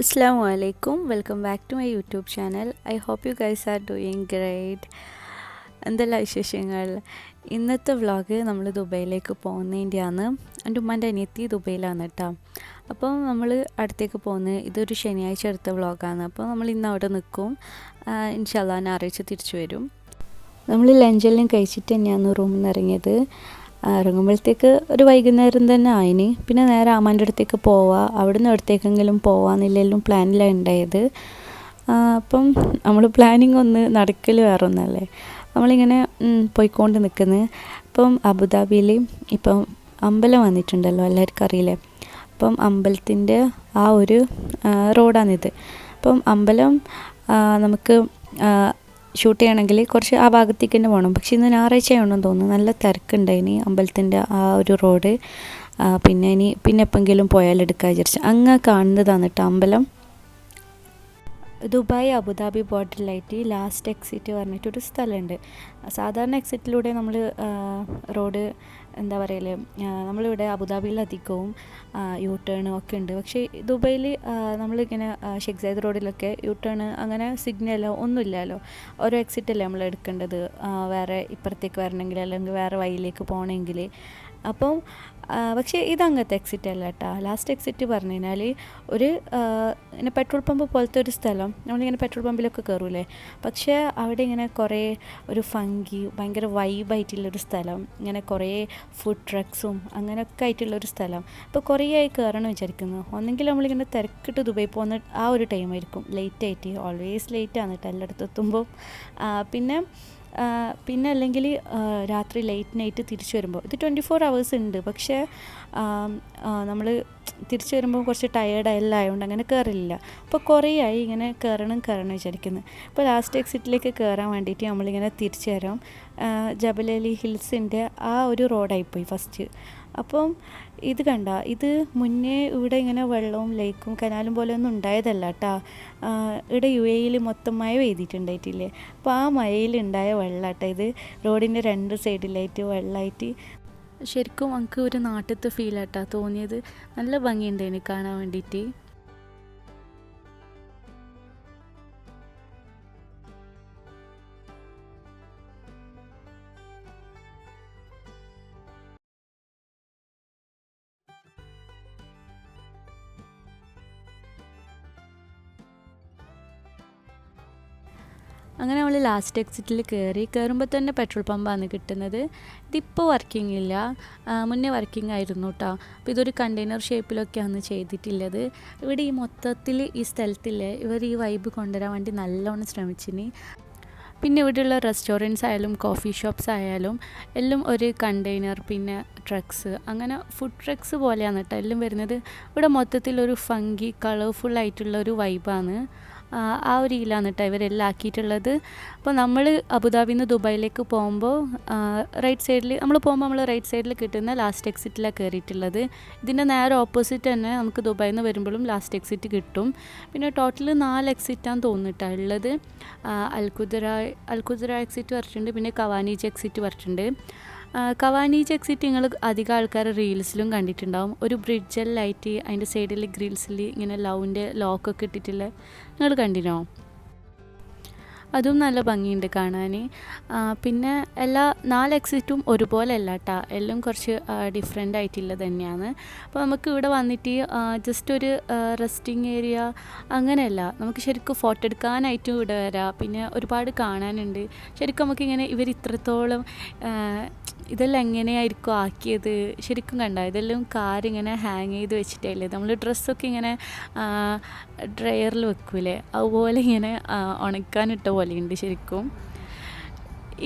Assalamu alaikum. Welcome back to my YouTube channel. I hope you guys are doing great. എന്തെല്ലാം വിശേഷങ്ങൾ? ഇന്നത്തെ vlog നമ്മൾ ദുബൈയിലേക്ക് പോകുന്നതിന്റെയാണ് എന്റെ ഉമ്മാന്റെ അനിയത്തി ദുബൈയിലാണ് കേട്ടോ അപ്പോൾ നമ്മൾ അടുത്തേക്ക് പോകുന്നത് ഇതൊരു ശനിയാഴ്ച എടുത്ത വ്ളോഗാണ് അപ്പോൾ നമ്മൾ ഇന്ന് അവിടെ നിൽക്കും. ഇൻഷാല്ലാ ഞായറാഴ്ച തിരിച്ചു വരും. നമ്മൾ ലഞ്ചെല്ലാം കഴിച്ചിട്ട് തന്നെയാണ് റൂമിൽ നിന്ന് ഇറങ്ങിയത്. ഇറങ്ങുമ്പോഴത്തേക്ക് ഒരു വൈകുന്നേരം തന്നെ ആയിന്. പിന്നെ നേരെ അമ്മന്റെ അടുത്തേക്ക് പോവാ. അവിടുന്ന് എവിടത്തേക്കെങ്കിലും പോവാന്നില്ലെങ്കിലും പ്ലാനിലാണ് ഉണ്ടായത് അപ്പം നമ്മൾ പ്ലാനിങ് ഒന്ന് നടക്കൽ വേറെ ഒന്നല്ലേ നമ്മളിങ്ങനെ പോയിക്കൊണ്ട് നിൽക്കുന്നത് ഇപ്പം അബുദാബിയിൽ ഇപ്പം അമ്പലം വന്നിട്ടുണ്ടല്ലോ എല്ലാവർക്കും അറിയില്ലേ? അപ്പം അമ്പലത്തിന്റെ ആ ഒരു റോഡാണിത്. അപ്പം അമ്പലം നമുക്ക് ഷൂട്ട് ചെയ്യണമെങ്കിൽ കുറച്ച് ആ ഭാഗത്തേക്ക് തന്നെ പോകണം. പക്ഷേ ഇന്ന് ഞായറാഴ്ച ആണെന്ന് തോന്നുന്നു. നല്ല തിരക്കുണ്ടായിനി അമ്പലത്തിന്റെ ആ ഒരു റോഡ്. പിന്നെ ഇനി പിന്നെ എപ്പോഴെങ്കിലും പോയാൽ എടുക്കാൻ വിചാരിച്ചു. അങ്ങ് കാണുന്നതാണ് കേട്ടോ അമ്പലം ദുബായ് അബുദാബി ബോർഡറിലായിട്ട് ലാസ്റ്റ് എക്സിറ്റ് പറഞ്ഞിട്ടൊരു സ്ഥലമുണ്ട്. സാധാരണ എക്സിറ്റിലൂടെ നമ്മൾ റോഡ് എന്താ പറയൽ നമ്മളിവിടെ അബുദാബിയിൽ അധികവും യു ടേൺ ഒക്കെ ഉണ്ട്. പക്ഷേ ദുബൈയിൽ നമ്മളിങ്ങനെ ഷെഖ് സൈദ് റോഡിലൊക്കെ യു ടേൺ അങ്ങനെ സിഗ്നലോ ഒന്നുമില്ലല്ലോ. ഓരോ എക്സിറ്റല്ലേ നമ്മൾ എടുക്കേണ്ടത്? വേറെ ഇപ്പുറത്തേക്ക് വരണമെങ്കിൽ അല്ലെങ്കിൽ വേറെ വഴിയിലേക്ക് പോകണമെങ്കിൽ. അപ്പം പക്ഷേ ഇതങ്ങത്തെ എക്സിറ്റ് അല്ല കേട്ടോ ലാസ്റ്റ് എക്സിറ്റ് പറഞ്ഞു കഴിഞ്ഞാൽ ഒരു ഇങ്ങനെ പെട്രോൾ പമ്പ് പോലത്തെ ഒരു സ്ഥലം നമ്മളിങ്ങനെ പെട്രോൾ പമ്പിലൊക്കെ കയറൂലേ പക്ഷേ അവിടെ ഇങ്ങനെ കുറേ ഒരു ഫങ്കി ഭയങ്കര വൈബായിട്ടുള്ളൊരു സ്ഥലം ഇങ്ങനെ കുറേ ഫുഡ് ട്രക്സും അങ്ങനെയൊക്കെ ആയിട്ടുള്ളൊരു സ്ഥലം. അപ്പോൾ കുറേ ആയി കയറണം വിചാരിക്കുന്നു. ഒന്നെങ്കിൽ നമ്മളിങ്ങനെ തിരക്കിട്ട് ദുബായി പോകുന്ന ആ ഒരു ടൈമായിരിക്കും ലേറ്റ് ആയിട്ട് ഓൾവേസ് ലേറ്റ് ആണ് കേട്ടോ എല്ലായിടത്തും എത്തുമ്പോൾ പിന്നെ പിന്നെ അല്ലെങ്കിൽ രാത്രി ലേറ്റ് നൈറ്റ് തിരിച്ചു വരുമ്പോൾ. ഇത് ട്വന്റി ഫോർ അവേഴ്സ് ഉണ്ട്. പക്ഷേ നമ്മൾ തിരിച്ചു വരുമ്പോൾ കുറച്ച് ടയേർഡ് എല്ലാം ആയതുകൊണ്ട് അങ്ങനെ കയറില്ല അപ്പോൾ കുറേ ആയി ഇങ്ങനെ കയറണം കയറണം വിചാരിക്കുന്നത് ഇപ്പോൾ ലാസ്റ്റ് എക്സിറ്റിലേക്ക് കയറാൻ വേണ്ടിയിട്ട് നമ്മളിങ്ങനെ തിരിച്ചു വരാം. ജബലലി ഹിൽസിന്റെ ആ ഒരു റോഡായിപ്പോയി ഫസ്റ്റ് അപ്പം ഇത് കണ്ട ഇത് മുന്നേ ഇവിടെ ഇങ്ങനെ വെള്ളവും ലേക്കും കനാലും പോലെ ഒന്നും ഉണ്ടായതല്ല കേട്ടോ ഇവിടെ യു എയിൽ മൊത്തം മഴ പെയ്തിട്ടുണ്ടായിട്ടില്ലേ? അപ്പോൾ ആ മഴയിൽ ഉണ്ടായ വെള്ളാട്ടോ ഇത്. റോഡിന്റെ രണ്ട് സൈഡിലായിട്ട് വെള്ളമായിട്ട് ശരിക്കും നമുക്ക് ഒരു നാട്ടിലത്തെ ഫീലാട്ടാ തോന്നിയത്. നല്ല ഭംഗിയുണ്ട് എനിക്ക് കാണാൻ വേണ്ടിയിട്ട് അങ്ങനെ നമ്മൾ ലാസ്റ്റ് എക്സിറ്റിൽ കയറി കയറുമ്പോൾ തന്നെ പെട്രോൾ പമ്പാണ് കിട്ടുന്നത്. ഇതിപ്പോൾ വർക്കിംഗ് ഇല്ല. മുന്നേ വർക്കിംഗ് ആയിരുന്നു കേട്ടോ അപ്പോൾ ഇതൊരു കണ്ടെയ്നർ ഷേപ്പിലൊക്കെയാണ് ചെയ്തിട്ടുള്ളത്. ഇവിടെ ഈ മൊത്തത്തിൽ ഈ സ്ഥലത്തിൽ ഇവർ ഈ വൈബ് കൊണ്ടുവരാൻ വേണ്ടി നല്ലോണം ശ്രമിച്ചിനി. പിന്നെ ഇവിടെയുള്ള റെസ്റ്റോറന്റ്സ് ആയാലും കോഫി ഷോപ്സ് ആയാലും എല്ലാം ഒരു കണ്ടെയ്നർ പിന്നെ ട്രക്സ് അങ്ങനെ ഫുഡ് ട്രക്സ് പോലെയാണ് കേട്ടോ എല്ലാം വരുന്നത്. ഇവിടെ മൊത്തത്തിലൊരു ഫങ്കി കളർഫുൾ ആയിട്ടുള്ള ഒരു വൈബാണ് ആ ഒരു ഇതിലാണ് കേട്ടോ ഇവരെല്ലാം ആക്കിയിട്ടുള്ളത്. അപ്പോൾ നമ്മൾ അബുദാബിയിൽ നിന്ന് ദുബായിലേക്ക് പോകുമ്പോൾ റൈറ്റ് സൈഡിൽ നമ്മൾ പോകുമ്പോൾ നമ്മൾ റൈറ്റ് സൈഡിൽ കിട്ടുന്ന ലാസ്റ്റ് എക്സിറ്റിലാണ് കയറിയിട്ടുള്ളത് ഇതിന്റെ നേരെ ഓപ്പോസിറ്റ് തന്നെ നമുക്ക് ദുബായിൽ നിന്ന് വരുമ്പോഴും ലാസ്റ്റ് എക്സിറ്റ് കിട്ടും. പിന്നെ ടോട്ടൽ നാല് എക്സിറ്റാന്ന് തോന്നിട്ടാണ് ഉള്ളത് അൽഖുദറ അൽഖുദറ എക്സിറ്റ് പറഞ്ഞിട്ടുണ്ട് പിന്നെ കവാനീജ് എക്സിറ്റ് പറഞ്ഞിട്ടുണ്ട്. ആ, കവാനീജ് എക്സിറ്റ് നിങ്ങൾ അധികം ആൾക്കാർ റീൽസിലും കണ്ടിട്ടുണ്ടാവും. ഒരു ബ്രിഡ്ജെല്ലായിട്ട് അതിന്റെ സൈഡിൽ ഗ്രിൽസിൽ ഇങ്ങനെ ലവിന്റെ ലോക്കൊക്കെ ഇട്ടിട്ടുള്ള നിങ്ങൾ കണ്ടിനോ? അതും നല്ല ഭംഗിയുണ്ട് കാണാൻ. പിന്നെ എല്ലാ നാല് എക്സിറ്റും ഒരുപോലെ അല്ല കേട്ടോ എല്ലാം കുറച്ച് ഡിഫറെന്റ് ആയിട്ടുള്ള തന്നെയാണ്. അപ്പോൾ നമുക്ക് ഇവിടെ വന്നിട്ട് ജസ്റ്റ് ഒരു റെസ്റ്റിംഗ് ഏരിയ അങ്ങനെയല്ല. നമുക്ക് ശരിക്കും ഫോട്ടോ എടുക്കാനായിട്ടും ഇവിടെ വരാം. പിന്നെ ഒരുപാട് കാണാനുണ്ട്. ശരിക്കും നമുക്കിങ്ങനെ ഇവർ ഇത്രത്തോളം ഇതെല്ലാം എങ്ങനെയായിരിക്കും ആക്കിയത്? ശരിക്കും കണ്ട ഇതെല്ലാം കാർ ഇങ്ങനെ ഹാങ് ചെയ്ത് വെച്ചിട്ടല്ലേ? നമ്മൾ ഡ്രസ്സൊക്കെ ഇങ്ങനെ ഡ്രയറിൽ വെക്കൂലേ? അതുപോലെ ഇങ്ങനെ ഉണക്കാനിട്ട പോലെയുണ്ട് ശരിക്കും.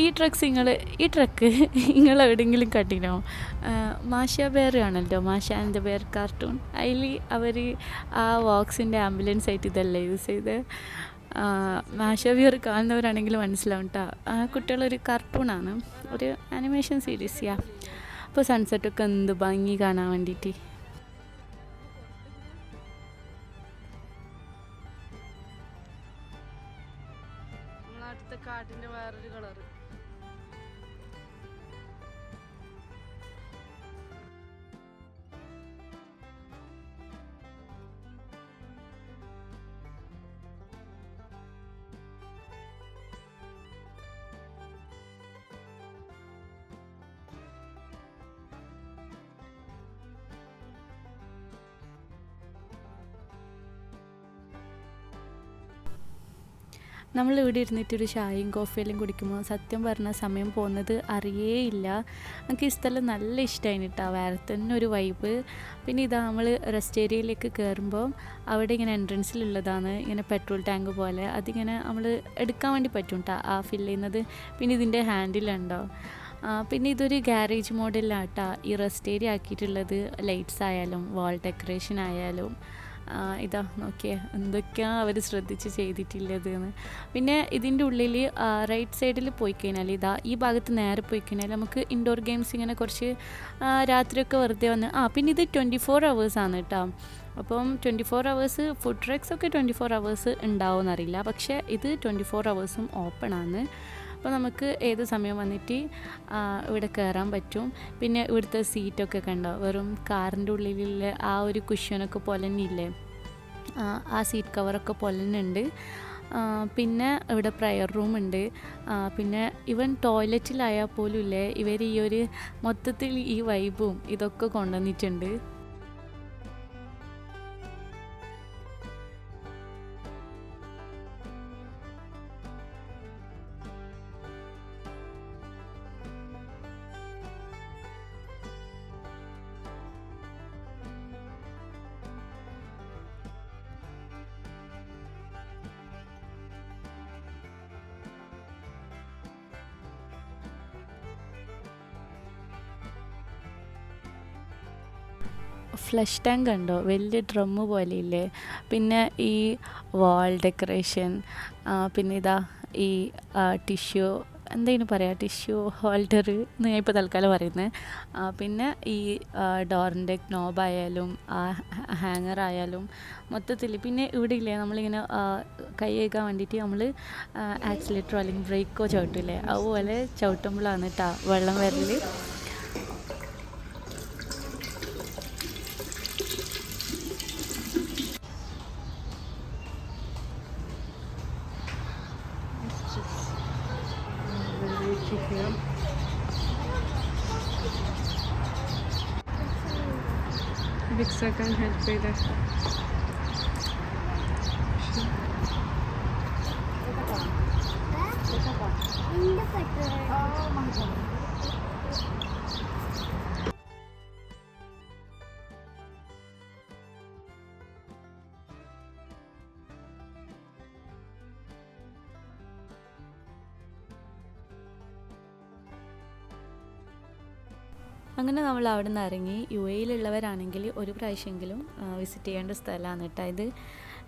ഈ ട്രക്സ് നിങ്ങൾ ഈ ട്രക്ക് നിങ്ങൾ എവിടെയെങ്കിലും കണ്ടിനോ? മാഷ ബേർ ആണല്ലോ മാഷ ആൻഡ് ബേർ കാർട്ടൂൺ അതിൽ അവർ ആ വോക്സിന്റെ ആംബുലൻസ് ആയിട്ട് ഇതല്ലേ യൂസ് ചെയ്ത്? മാഷ ബിയർ കാണുന്നവരാണെങ്കിൽ മനസ്സിലാവും കേട്ടോ ആ കുട്ടികളൊരു കാർട്ടൂണാണ് ഒരു ആനിമേഷൻ സീരീസ് യാ. അപ്പോൾ സൺസെറ്റൊക്കെ എന്ത് ഭംഗി കാണാൻ വേണ്ടിയിട്ട് നമ്മൾ ഇവിടെ ഇരുന്നിട്ട് ഒരു ചായയും കോഫിയെല്ലാം കുടിക്കുമ്പോൾ സത്യം പറഞ്ഞാൽ സമയം പോകുന്നത് അറിയേയില്ല. നമുക്ക് ഈ സ്ഥലം നല്ല ഇഷ്ടമായി കേട്ടോ വേറെ തന്നെ ഒരു വൈബ് പിന്നെ ഇതാ നമ്മൾ റെസ്റ്റ് ഏരിയയിലേക്ക് കയറുമ്പോൾ അവിടെ ഇങ്ങനെ എൻട്രൻസിലുള്ളതാണ് ഇങ്ങനെ പെട്രോൾ ടാങ്ക് പോലെ. അതിങ്ങനെ നമ്മൾ എടുക്കാൻ വേണ്ടി പറ്റും കേട്ടോ ആ ഫില്ല് ചെയ്യുന്നത്. പിന്നെ ഇതിന്റെ ഹാൻഡിലുണ്ടോ പിന്നെ ഇതൊരു ഗാരേജ് മോഡലിലാട്ടാ ഈ റെസ്റ്റ് ഏരിയ ആക്കിയിട്ടുള്ളത്. ലൈറ്റ്സ് ആയാലും വാൾ ഡെക്കറേഷൻ ആയാലും. ഇതാ നോക്കിയേ എന്തൊക്കെയാണ് അവർ ശ്രദ്ധിച്ച് ചെയ്തിട്ടുള്ളത് എന്ന് പിന്നെ ഇതിന്റെ ഉള്ളിൽ റൈറ്റ് സൈഡിൽ പോയി കഴിഞ്ഞാൽ ഇതാ ഈ ഭാഗത്ത് നേരെ പോയി കഴിഞ്ഞാൽ നമുക്ക് ഇൻഡോർ ഗെയിംസ് ഇങ്ങനെ കുറച്ച് രാത്രിയൊക്കെ വെറുതെ വന്ന് ആ പിന്നെ ഇത് ട്വന്റി ഫോർ ആണ് കേട്ടോ അപ്പം twenty four hours food trucks ഒക്കെ ട്വന്റി ഫോർ അവേഴ്സ് ഉണ്ടാവുമെന്നറിയില്ല. പക്ഷേ ഇത് ട്വന്റി ഫോർ അവേഴ്സും ഓപ്പൺ ആണ്. അപ്പോൾ നമുക്ക് ഏത് സമയം വന്നിട്ട് ഇവിടെ കയറാൻ പറ്റും? പിന്നെ ഇവിടുത്തെ സീറ്റൊക്കെ കണ്ടോ? വെറും കാറിന്റെ ഉള്ളിലുള്ള ആ ഒരു കുഷ്യനൊക്കെ പൊലന്നില്ലേ ആ, സീറ്റ് കവറൊക്കെ പൊലന്നുണ്ട് പിന്നെ ഇവിടെ പ്രയർ റൂമുണ്ട് പിന്നെ ഇവൻ ടോയ്ലറ്റിലായാൽ പോലും ഇല്ലേ ഇവർ ഈ ഒരു മൊത്തത്തിൽ ഈ വൈബും ഇതൊക്കെ കൊണ്ടുവന്നിട്ടുണ്ട്. ഫ്ലഷ് ടാങ്ക് കണ്ടോ വലിയ ഡ്രമ്മ് ഇല്ലേ പിന്നെ ഈ വാൾ ഡെക്കറേഷൻ പിന്നെ ഇതാ ഈ ടിഷ്യൂ എന്തെങ്കിലും പറയാം? ടിഷ്യൂ ഹോൾഡർ എന്ന് ഞാൻ ഇപ്പോൾ തൽക്കാലം പറയുന്നത് പിന്നെ ഈ ഡോറിന്റെ നോബായാലും ഹാങ്ങർ ആയാലും മൊത്തത്തിൽ പിന്നെ ഇവിടെ ഇല്ലേ നമ്മളിങ്ങനെ ആ, കൈ കഴുകാൻ വേണ്ടിയിട്ട് നമ്മൾ ആക്സിലേറ്ററോ അല്ലെങ്കിൽ ബ്രേക്കോ ചവിട്ടില്ലേ? അതുപോലെ ചവിട്ടുമ്പോഴാണ് കേട്ടോ വെള്ളം വരൽ second hand, breather. അങ്ങനെ നമ്മൾ അവിടെ നിന്ന് ഇറങ്ങി യു എയിലുള്ളവരാണെങ്കിൽ ഒരു പ്രാവശ്യമെങ്കിലും വിസിറ്റ് ചെയ്യേണ്ട സ്ഥലമാണ് കേട്ടോ ഇത്.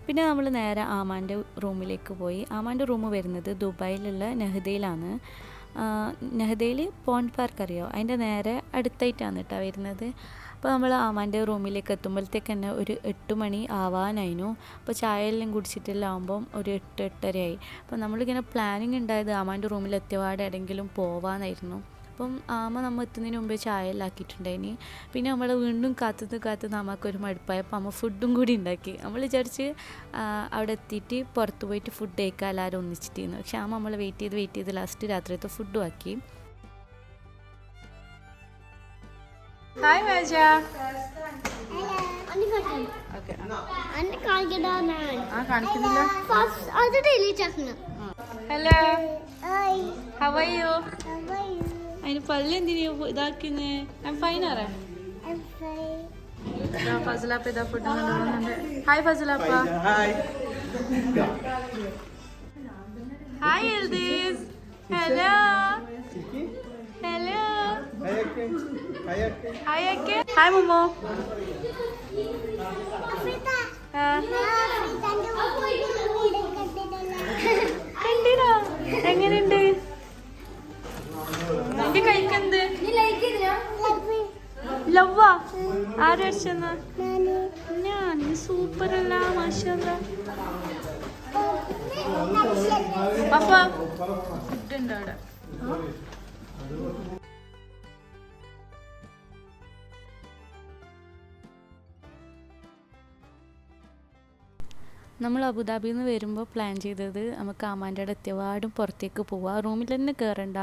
പിന്നെ നമ്മൾ നേരെ ആമാന്റെ റൂമിലേക്ക് പോയി. ആമാന്റെ റൂം വരുന്നത് ദുബായിലുള്ള നെഹ്ദയിലാണ്. നെഹ്ദയിൽ പോണ്ട് പാർക്ക് അറിയോ? അതിന്റെ നേരെ അടുത്തായിട്ടാണ് കേട്ടോ വരുന്നത്. അപ്പോൾ നമ്മൾ ആമാന്റെ റൂമിലേക്ക് എത്തുമ്പോഴത്തേക്ക് തന്നെ ഒരു എട്ട് മണി ആവാനായിരുന്നു അപ്പോൾ ചായ എല്ലാം കുടിച്ചിട്ടെല്ലാം ആകുമ്പം ഒരു എട്ട് എട്ടരയായി. അപ്പോൾ നമ്മളിങ്ങനെ പ്ലാനിങ് ഉണ്ടായത് ആമാന്റെ റൂമിൽ എത്തിയപാടെ എവിടെയെങ്കിലും പോവാനായിരുന്നു. അപ്പം ആമ നമ്മൾ എത്തുന്നതിന് മുമ്പേ ചായ എല്ലാം ആക്കിയിട്ടുണ്ടായിനി പിന്നെ നമ്മൾ വീണ്ടും കാത്തുനിന്ന് കാത്തുനിന്ന് അമ്മക്കൊരു മടുപ്പായപ്പോൾ അമ്മ ഫുഡും കൂടി ഉണ്ടാക്കി. നമ്മൾ വിചാരിച്ച് അവിടെ എത്തിയിട്ട് പുറത്ത് പോയിട്ട് ഫുഡ് കഴിക്കാൻ എല്ലാവരും ഒന്നിച്ചിട്ടിരുന്നു പക്ഷേ അമ്മ നമ്മൾ വെയിറ്റ് ചെയ്ത് വെയിറ്റ് ചെയ്ത് ലാസ്റ്റ് രാത്രിയത്തെ ഫുഡും ആക്കി. ഹായ് മേജ. ഹലോ ഹൗ ആർ യു അതിന് പല്ല് എന്തിനാ ഇതാക്കുന്നേ? ഐ ഫൈൻ ആറേ ഫസലാപ്പ ഇതാ ഫുഡ് ഹായ് ഫസലാപ്പ. ഹായ് എൽദീസ് ഹലോ ഹലോ ഹായ് അക്കെ ഹായ് മുമ്മോ കണ്ടിനോ? എങ്ങനെയുണ്ട്? ആര് അടിച്ചെന്നാ ഞാൻ സൂപ്പർ അല്ല മാഷല്ല പപ്പ ഫുഡ് ഉണ്ടോ അവിടെ നമ്മൾ അബുദാബിയിൽ നിന്ന് വരുമ്പോൾ പ്ലാൻ ചെയ്തത് നമുക്ക് ആമാന്റെ അവിടെ എത്തിയപാടും പുറത്തേക്ക് പോവാം. റൂമിൽ തന്നെ കയറണ്ട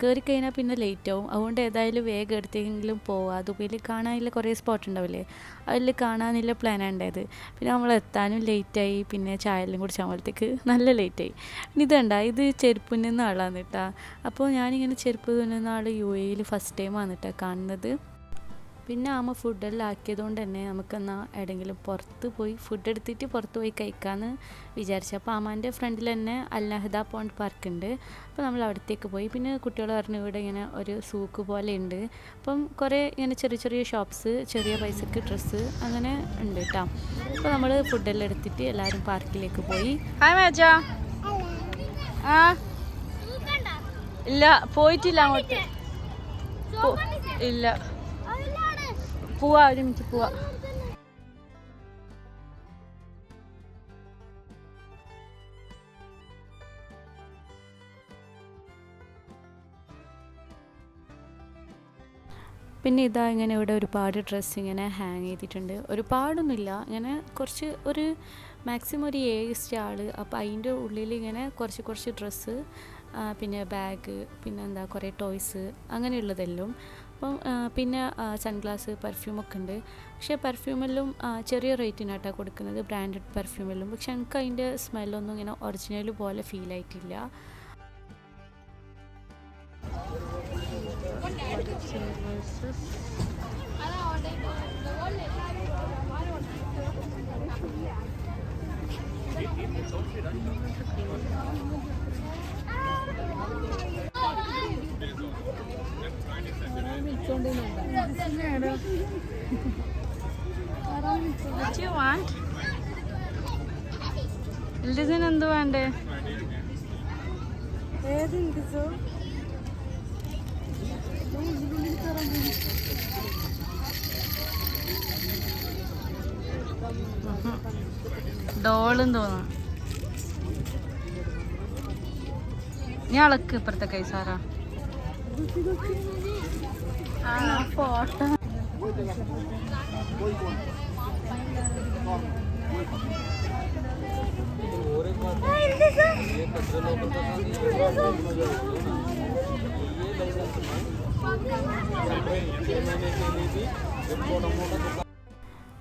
കയറി കഴിഞ്ഞാൽ പിന്നെ ലേറ്റ് ആവും. അതുകൊണ്ട് ഏതായാലും വേഗം എടുത്തെങ്കിലും പോവാം. ദുബൈയിൽ കാണാനില്ല കുറേ സ്പോട്ട് ഉണ്ടാവില്ലേ? അതിൽ കാണാനില്ല പ്ലാനാണ് ഉണ്ടായത്. പിന്നെ നമ്മൾ എത്താനും ലേറ്റായി പിന്നെ ചായയെല്ലാം പോലത്തേക്ക് നല്ല ലേറ്റായി പിന്നെ ഇതുണ്ട ഇത് ചെരുപ്പിൽ നിന്ന് ആളാണ് കേട്ടോ. അപ്പോൾ ഞാനിങ്ങനെ ചെരുപ്പ് തുന്നുന്ന ആൾ യു എയിൽ ഫസ്റ്റ് ടൈമാണ് കേട്ടോ കാണുന്നത്. പിന്നെ ആമ ഫുഡെല്ലാം ആക്കിയതുകൊണ്ട് തന്നെ നമുക്കെന്നാൽ എവിടെയെങ്കിലും പുറത്ത് പോയി ഫുഡ് എടുത്തിട്ട് പുറത്ത് പോയി കഴിക്കാമെന്ന് വിചാരിച്ചു. അപ്പോൾ ആമാന്റെ ഫ്രണ്ടിൽ തന്നെ അൽനഹദ പോണ്ട് പാർക്ക് ഉണ്ട്. അപ്പോൾ നമ്മൾ അവിടത്തേക്ക് പോയി. പിന്നെ കുട്ടികൾ പറഞ്ഞു ഇവിടെ ഇങ്ങനെ ഒരു സൂക്ക് പോലെ ഉണ്ട്. അപ്പം കുറേ ഇങ്ങനെ ചെറിയ ചെറിയ ഷോപ്സ് ചെറിയ പൈസക്ക് ഡ്രസ്സ് അങ്ങനെ ഉണ്ട് കേട്ടോ അപ്പോൾ നമ്മൾ ഫുഡെല്ലാം എടുത്തിട്ട് എല്ലാവരും പാർക്കിലേക്ക് പോയി. ഇല്ല പോയിട്ടില്ല അങ്ങോട്ട്. ഇല്ല. പോവാ ഒരുമിച്ച് പോവാ പിന്നെ ഇതാ ഇങ്ങനെ ഇവിടെ ഒരുപാട് ഡ്രസ്സ് ഇങ്ങനെ ഹാങ് ചെയ്തിട്ടുണ്ട്. ഒരുപാടൊന്നുമില്ല. ഇങ്ങനെ കുറച്ച് ഒരു മാക്സിമം ഒരു ഏഴ് ആൾ അപ്പോൾ അതിന്റെ ഉള്ളിൽ ഇങ്ങനെ കുറച്ച് കുറച്ച് ഡ്രസ്സ് പിന്നെ ബാഗ് പിന്നെ എന്താ കുറേ ടോയ്സ് അങ്ങനെയുള്ളതെല്ലാം. അപ്പം പിന്നെ സൺഗ്ലാസ് പെർഫ്യൂമൊക്കെ ഉണ്ട്. പക്ഷേ പെർഫ്യൂമെല്ലാം ചെറിയ റേറ്റിനാട്ടോ കൊടുക്കുന്നത് ബ്രാൻഡഡ് പെർഫ്യൂമെല്ലാം പക്ഷെ എനിക്ക് അതിന്റെ സ്മെല്ലൊന്നും ഇങ്ങനെ ഒറിജിനൽ പോലെ ഫീൽ ആയിട്ടില്ല. Thank you want? ഇതിന് എന്ത് വേണ്ടേ? ഡോളും തോന്നുന്നു. നീ അളക്ക് ഇപ്പുറത്തെ കൈ സാറാ.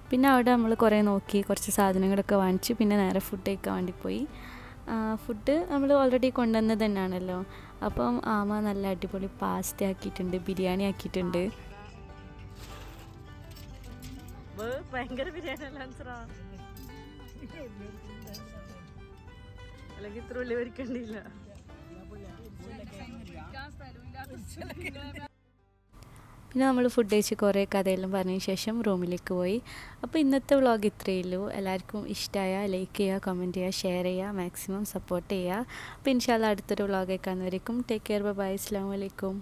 പിന്നെ അവിടെ നമ്മൾ കുറേ നോക്കി കുറച്ച് സാധനങ്ങളൊക്കെ വാങ്ങിച്ച് പിന്നെ നേരെ ഫുഡ് കഴിക്കാൻ വേണ്ടി പോയി. ഫുഡ് നമ്മൾ ഓൾറെഡി കൊണ്ടുവന്നത് തന്നെയാണല്ലോ. അപ്പം ആമ നല്ല അടിപൊളി പാസ്ത ആക്കിയിട്ടുണ്ട് ബിരിയാണി ആക്കിയിട്ടുണ്ട്. ഭയങ്കര ബിരിയാണി അല്ലെങ്കിൽ ഇത്ര ഉള്ളി വരിക്കണ്ടില്ല പിന്നെ നമ്മൾ ഫുഡ് കഴിച്ച് കുറേ കഥയെല്ലാം പറഞ്ഞതിന് ശേഷം റൂമിലേക്ക് പോയി. അപ്പോൾ ഇന്നത്തെ വ്ളോഗ് ഇത്രയേ ഉള്ളൂ. എല്ലാവർക്കും ഇഷ്ടമായ ലൈക്ക് ചെയ്യുക കമന്റ് ചെയ്യുക ഷെയർ ചെയ്യുക മാക്സിമം സപ്പോർട്ട് ചെയ്യുക അപ്പോൾ ഇൻഷാല്ല അടുത്തൊരു വ്ളോഗൊക്കെ കാണുന്നവരേക്കും ടേക്ക് കെയർ ബൈ അസ്സാം വലൈക്കും